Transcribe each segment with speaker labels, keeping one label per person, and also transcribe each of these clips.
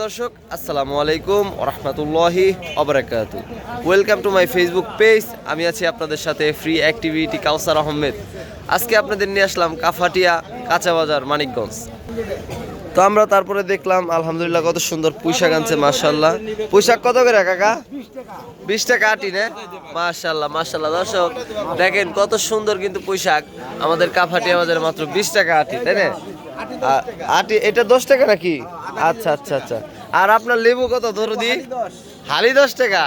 Speaker 1: দর্শক, আসসালামু আলাইকুম রহমতুল্লাহি অবরাকাতু welcome to my Facebook page, আমি আছি আপনাদের সাথে ফ্রি অ্যাক্টিভিটি কাউসার আহমেদ আজকে আপনাদের নিয়ে আসলাম কাফাটিয়া কাঁচা বাজার মানিকগঞ্জ। তো আমরা তারপরে দেখলাম, আলহামদুলিল্লাহ কত সুন্দর পুঁইশাক আনছে মার্শাল্লাহ পুঁইশাক কত করে কাকা? বিশ টাকা আটি, নে? মার্শাল্লাহ মার্শাল্লাহ দর্শক, দেখেন কত সুন্দর কিন্তু পুঁইশাক আমাদের কাফাটিয়া বাজারে মাত্র বিশ টাকা আটি, তাই না? আটি, এটা দশ টাকা নাকি? আচ্ছা আচ্ছা আচ্ছা। আর আপনার লেবু কত? ধরো দি। হালি দশ টাকা।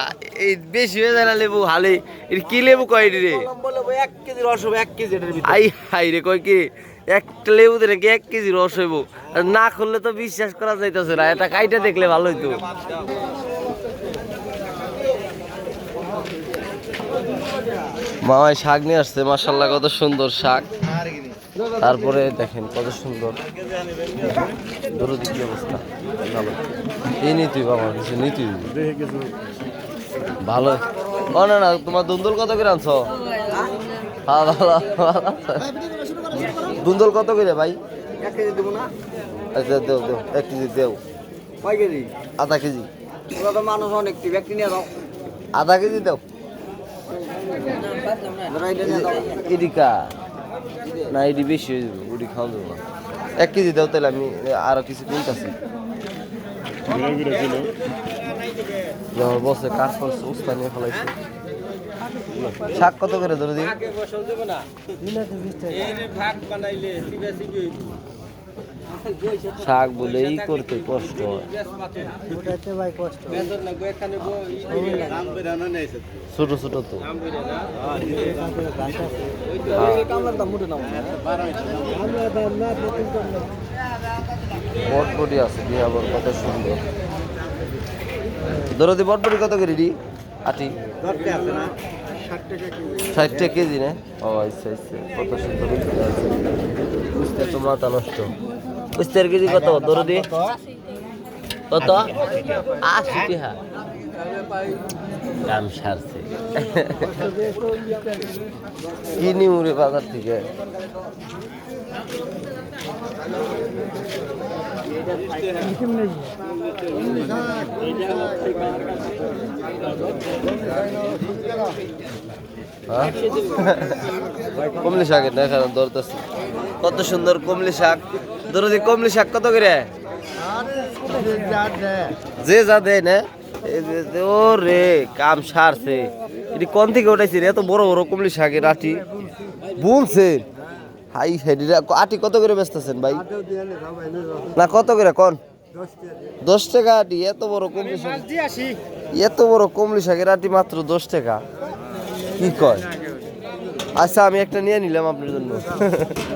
Speaker 1: এই বেশি হয়ে যায় না লেবু হালি। এর কি লেবু কয় রে?
Speaker 2: এক কেজি রস হবে এক কেজি এটার
Speaker 1: আই হাই রে কয় কি? একটা লেবু দিলে কি এক কেজি রস হইব? না করলে তো বিশ্বাস করা যাইতেছে না এটা কাইটা দেখলে ভালো হইতো। মামাই শাক নিয়ে আসছে মাসাল্লাহ কত সুন্দর শাক। তারপরে দেখেন কত সুন্দর। দরুদ কি অবস্থা। ভালো। এই নীতি বাবা কিছু নীতি। ভালো। ও না না তোমার দুন্দুল কত করে আনছো? হ্যাঁ ভালো ভালো। দুন্দুল কত করে ভাই?
Speaker 2: এক কেজি দেবো না।
Speaker 1: আচ্ছা দেও দেও এক কেজি দেও।
Speaker 2: কেজি?
Speaker 1: আধা কেজি।
Speaker 2: মানুষ অনেক ব্যক্তি নিয়ে দাও
Speaker 1: আধা কেজি দাও। এদিকা না এটি বেশি হয়ে যাবে। ওটি খাওয়া যাবে না। এক কেজি দাও তাহলে আমি আরও কিছু কিনতেছি যেমন বসে কাজ করছে উস্তা নিয়ে ফেলাইছে। শাক কত করে ধরে দিই শাক বলেই করতে কষ্ট হয়। ছোট ছোট তো।
Speaker 2: নাও
Speaker 1: বটবটি আছে, দিয়ে আবার কত সুন্দর। দরদি, বটবটি কত করে দি? আটি।
Speaker 2: ধরতে আছে না ষাট কেজি
Speaker 1: না? ও আচ্ছা আচ্ছা। কত সুন্দর। বুঝতে তো মাথা নষ্ট। বুঝতে কেজি কত? দরদি কত? আশি দাম সারছে। বাজার থেকে? কমলি শাকের না এখানে দরতাছি কত সুন্দর কমলি শাক। দরদি, কমলি শাক কত করে? যে যা দেয় না যে- যে- ও রে কাম সারছে। এটি কোন থেকে উঠাইছি রে? এত বড় বড় কমলি শাকের আটি। বুনছেন হাই, হেডি আটি কত করে বেচতেছেন ভাই? না, কত করে কোন? দশ টাকা আটি, এত বড় কমলি শাক। এত বড় কমলি শাকের আটি মাত্র দশ টাকা। কি কয়? আচ্ছা আমি একটা নিয়ে নিলাম আপনার জন্য।